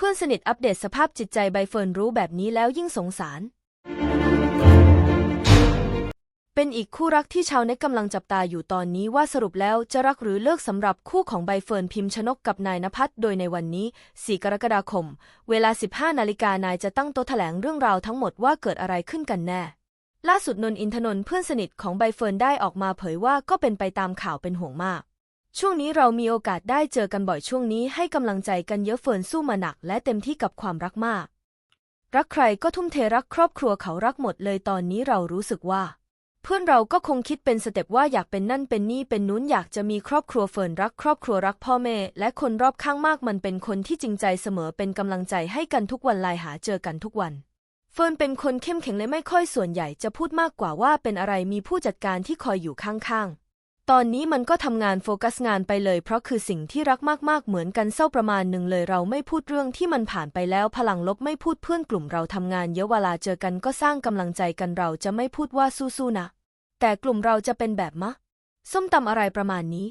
เพื่อนสนิทอัปเดตสภาพจิตใจใบเฟิร์นรู้แบบนี้แล้วยิ่งสงสาร เป็นอีกคู่รักที่ชาวเน็ตกำลังจับตาอยู่ตอนนี้ว่าสรุปแล้วจะรักหรือเลิกสำหรับคู่ของใบเฟิร์นพิมพ์ชนกกับนายนภัสโดยในวันนี้ 4 กรกฎาคม เวลา 15 นาฬิกานายจะตั้งโต๊ะแถลงเรื่องราวทั้งหมดว่าเกิดอะไรขึ้นกันแน่ ล่าสุดนนท์อินทนนท์เพื่อนสนิทของใบเฟิร์นได้ออกมาเผยว่าก็เป็นไปตามข่าวเป็นห่วงมาก ช่วงนี้เรามีโอกาสได้เจอกันบ่อยช่วงนี้ให้กำลังใจกันเยอะเฟิร์นสู้มาหนักและเต็มที่กับความรักมาก รักใครก็ทุ่มเทรักครอบครัวเขารักหมดเลยตอนนี้เรารู้สึกว่า เพื่อนเราก็คงคิดเป็นสเต็ปว่าอยากเป็นนั่นเป็นนี่เป็นนู้นอยากจะมีครอบครัวเฟิร์นรักครอบครัวรักพ่อแม่ และคนรอบข้างมากมันเป็นคนที่จริงใจเสมอเป็นกำลังใจให้กันทุกวันไลน์หาเจอกันทุกวันเฟิร์นเป็นคนเข้มแข็งและไม่ค่อยส่วนใหญ่จะพูดมากกว่าว่าเป็นอะไรมีผู้จัดการที่คอยอยู่ข้างๆ ตอนนี้มันก็ทำงานโฟกัสงานไปเลยเพราะคือสิ่งที่รักมากๆเหมือนกันเศร้าประมาณหนึ่งเลยเราไม่พูดเรื่องที่มันผ่านไปแล้วพลังลบไม่พูดเพื่อนกลุ่มเราทำงานเยอะเวลาเจอกันก็สร้างกำลังใจกันเราจะไม่พูดว่าสู้ๆนะ แต่กลุ่มเราจะเป็นแบบมะ ส้มตำอะไรประมาณนี้